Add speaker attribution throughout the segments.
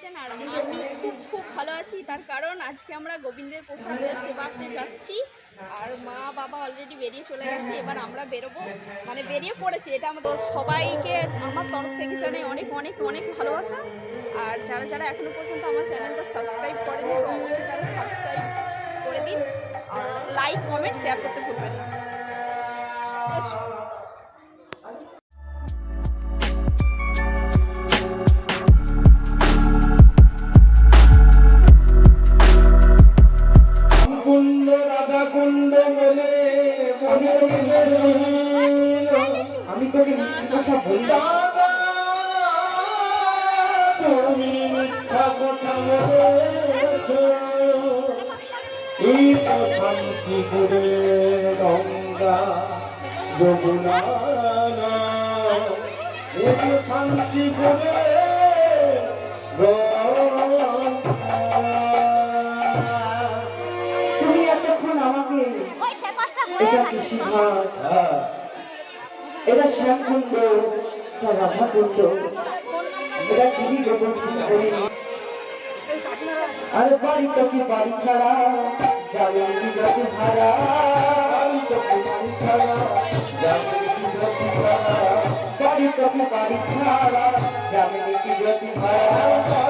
Speaker 1: আছেন আর আমি খুব খুব ভালো আছি। তার কারণ আজকে আমরা গোবিন্দের প্রসাদের সেবাতে যাচ্ছি। আর মা, বাবা অলরেডি বেরিয়ে চলে গেছে। এবার আমরা বেরোবো। মানে বেরিয়ে পড়েছি। এটা আমাদের সবাইকে, আমার তরফ থেকে জানাই অনেক অনেক অনেক ভালোবাসা। আর যারা যারা এখনও পর্যন্ত আমার চ্যানেলটা সাবস্ক্রাইব করেনি, তো অবশ্যই তারা সাবস্ক্রাইব করে দিন। আর লাইক, কমেন্ট শেয়ার করতে ভুলবেন না।
Speaker 2: আমি তোকে কথা বললাম। তুমি মিথ্যা কথা বলেছ। এই গঙ্গা যমুনা এই গঙ্গা এটা শ্যামকুণ্ড এটা রাধাকুণ্ড এটা করি। আরে বাড়ি তো কি বাড়ি ছাড়া, যাবে কি গতি হারা বাড়ি তো কি বাড়ি ছাড়া, যাবে কি গতি হারা বাড়ি তো কি বাড়ি ছাড়া, যাবে কি হারা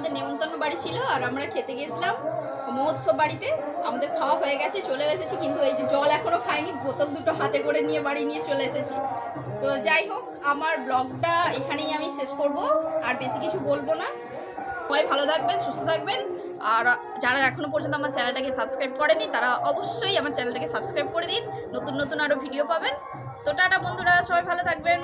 Speaker 1: আমাদের নেমন্তন্ন বাড়ি ছিল আর আমরা খেতে গেছিলাম মহোৎসব বাড়িতে। আমাদের খাওয়া হয়ে গেছে, চলে এসেছি, কিন্তু এই যে জল এখনও খাইনি, বোতল দুটো হাতে করে নিয়ে বাড়ি নিয়ে চলে এসেছি। তো যাই হোক, আমার ব্লগটা এখানেই আমি শেষ করব, আর বেশি কিছু বলব না। সবাই ভালো থাকবেন, সুস্থ থাকবেন, আর যারা এখনও পর্যন্ত আমার চ্যানেলটাকে সাবস্ক্রাইব করেনি, তারা অবশ্যই আমার চ্যানেলটাকে সাবস্ক্রাইব করে দিন। নতুন নতুন আরও ভিডিও পাবেন। তো টাটা বন্ধুরা, সবাই ভালো থাকবেন।